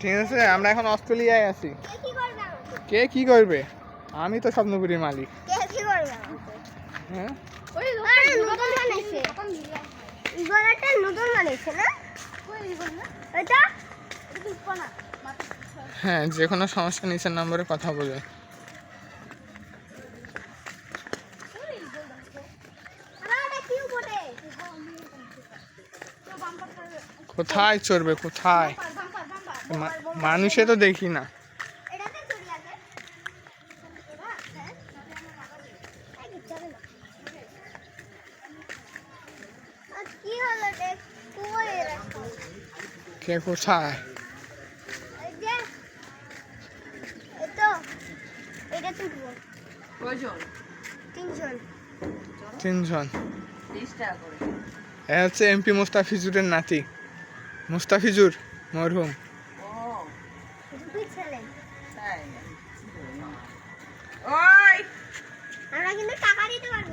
ঠিক আছে আমরা এখন অস্ট্রেলিয়ায় আছি। কে কি করবে আমাকে? কে কি করবে? আমি তো স্বপ্নপুরীর মালিক। কে কি করবে আমাকে? হ্যাঁ? এটা? হ্যাঁ যে কোনো সমস্যা নিচের নম্বরে কথা বলবে কোথায় চড়বে কোথায়? মানুষে তো দেখি না। কি কোথায়? তিনজন তিনজন। তিরিশ টাকা করে। এ হচ্ছে এমপি মোস্তাফিজুরের নাতি। মোস্তাফিজুর মরহুম। আমরা কিন্তু টাকা দিতে পারব।